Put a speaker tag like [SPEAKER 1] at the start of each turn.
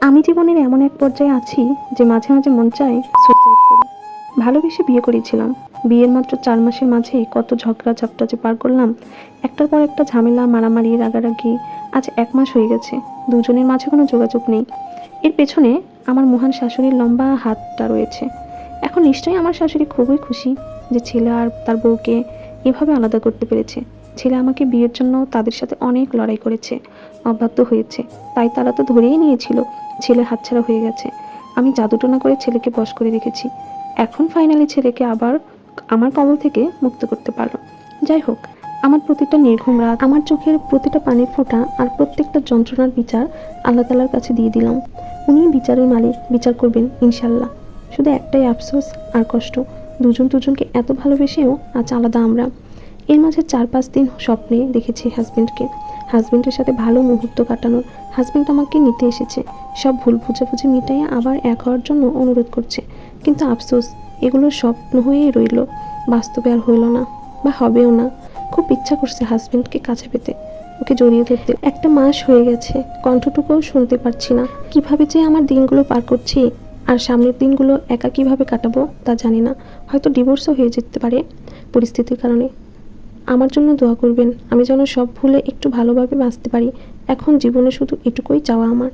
[SPEAKER 1] আমি জীবনের এমন এক পর্যায়ে আছি যে মাঝে মাঝে মন চায় সুইসাইড করি। ভালোবেসে বিয়ে করেছিলাম। বিয়ের মাত্র চার মাসের মাঝে কত ঝগড়া ঝাপটা যে পার করলাম, একটার পর একটা ঝামেলা, মারামারি, রাগারাগি, আজ এক মাস হয়ে গেছে। দুজনের মাঝে কোনো যোগাযোগ নেই। এর পেছনে আমার মহান শাশুড়ির লম্বা হাতটা রয়েছে। এখন নিশ্চয়ই আমার শাশুড়ি খুবই খুশি যে ছেলে আর তার বউকে এভাবে আলাদা করতে পেরেছে। ছেলে আমাকে বিয়ের জন্য তাদের সাথে অনেক লড়াই করেছে, অবাধ্য হয়েছে। তাই তারা তো ধরেই নিয়েছিল, ছেলে হাতছাড়া হয়ে গেছে। আমি জাদুটোনা করে ছেলেকে বশ করে রেখেছি। এখন ফাইনালি ছেলেকে আবার আমার কবল থেকে মুক্ত করতে পারল যাই হোক, আমার প্রতিটা নির্ঘুম রাত, আমার চোখের প্রতিটা পানির ফোঁটা আর প্রত্যেকটা যন্ত্রণার বিচার আল্লাহ তালার কাছে দিয়ে দিলাম। উনি বিচারের মালিক, বিচার করবেন ইনশাল্লাহ শুধু একটাই আফসোস আর কষ্ট, দুজন দুজনকে এত ভালোবেসেও আজ আলাদা আমরা। এর মাঝে চার পাঁচ দিন স্বপ্নে দেখেছি হাজবেন্ডকে। হাজবেন্ডের সাথে ভালো মুহূর্ত কাটানোর। হাজবেন্ড আমাকে নিতে এসেছে। সব ভুল বুঝাবুঝি মিটাইয়ে আবার এক হওয়ার জন্য অনুরোধ করছে। কিন্তু আফসোস, এগুলো স্বপ্ন হয়েই রইল। বাস্তবে আর হইল না, বা হবেও না। খুব ইচ্ছা করছে হাজবেন্ডকে কাছে পেতে। ওকে জড়িয়ে ধরতে। একটা মাস হয়ে গেছে, কণ্ঠটুকুও শুনতে পারছি না। কীভাবে যে আমার দিনগুলো পার করছি, আর সামনের দিনগুলো একা কীভাবে কাটাবো তা জানি না। হয়তো ডিভোর্সও হয়ে যেতে পারে পরিস্থিতির কারণে। আমার জন্য দোয়া করবেন। আমি যেন সব ভুলে একটু ভালোভাবে বাঁচতে পারি। এখন জীবনে শুধু এটুকুই চাওয়া আমার।